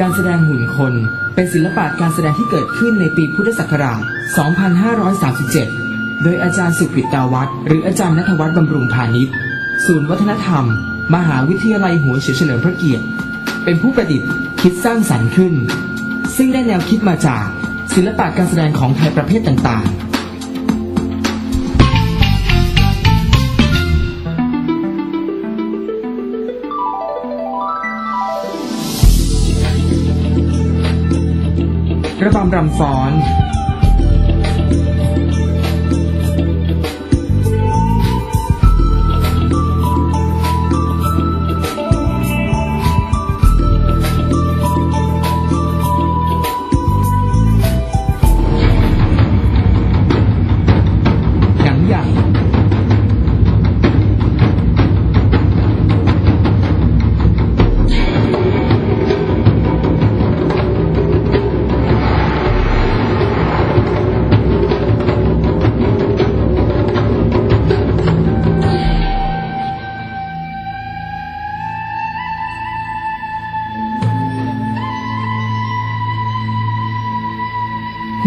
การแสดงหุ่นคน เป็นศิลปะการแสดงที่เกิดขึ้นในปีพุทธศักราช 2537 โดยอาจารย์สุกฤตตาวัฒน์หรืออาจารย์นัทวัฒน์บำรุงพาณิชย์ ศูนย์วัฒนธรรม มหาวิทยาลัยหัวเฉียวเฉลิมพระเกียรติ เป็นผู้ประดิษฐ์คิดสร้างสรรค์ขึ้น ซึ่งได้แนวคิดมาจากศิลปะการแสดงของไทยประเภทต่างๆ ระบำรำฟ้อน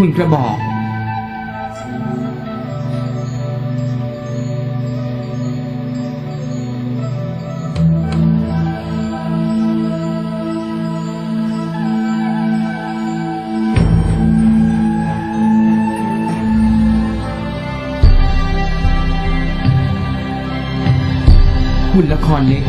หุ่นกระบอก หุ่นละครเล็ก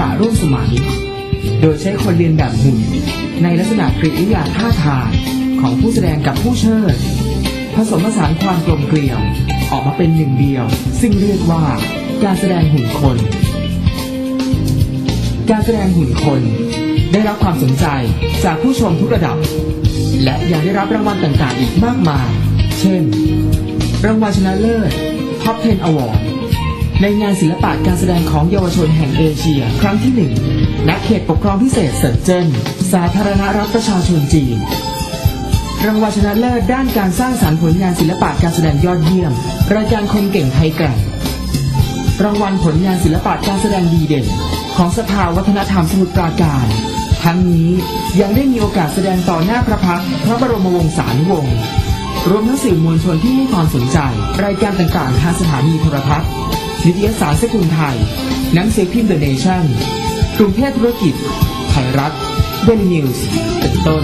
ปะร่วมสมัย โดยใช้คนเรียนแบบหุ่นในลักษณะกริยาท่าทางของผู้แสดงกับผู้เชิด ผสมผสานความกลมเกลียวออกมาเป็นหนึ่งเดียว ซึ่งเรียกว่าการแสดงหุ่นคน การแสดงหุ่นคน ได้รับความสนใจจากผู้ชมทุกระดับ และยังได้รับรางวัลต่างๆ อีกมากมาย เช่น รางวัลชนะเลิศ Top 10 Award ในงานศิลปะการแสดงของเยาวชนแห่งเอเชีย ครั้งที่หนึ่งณเขตปกครองพิเศษเซินเจิ้น สาธารณรัฐประชาชนจีน รางวัลชนะเลิศด้านการสร้างสรรค์ผลงานศิลปะการแสดงยอดเยี่ยม รายการคนเก่งไทยแกร่ง รางวัลผลงานศิลปะการแสดงดีเด่น ของสภาวัฒนธรรมสมุทรปราการ ทั้งนี้ยังได้มีโอกาสแสดงต่อหน้าพระพักพระบรมวงศานุวงศ์รวมทั้งสื่อมวลชนที่ให้ความสนใจ รายการต่างๆทางสถานีโทรทัศน์ นิตยสารสกุลไทย หนังสือพิมพ์เดอะเนชั่นกรุงเทพธุรกิจไทยรัฐเดลินิวส์เป็นต้น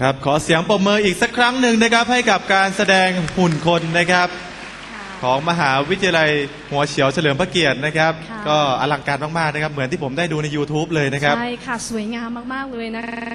ครับขอเสียงปรบมืออีกสักครั้งหนึ่งนะครับให้กับการแสดงหุ่นคนนะครับ ของมหาวิทยาลัยหัวเฉียวเฉลิมพระเกียรตินะครับ ค่ะ ก็อลังการมากๆนะครับ เหมือนที่ผมได้ดูใน YouTube เลยนะครับ ใช่ค่ะ สวยงามมาก ๆ เลยนะคะ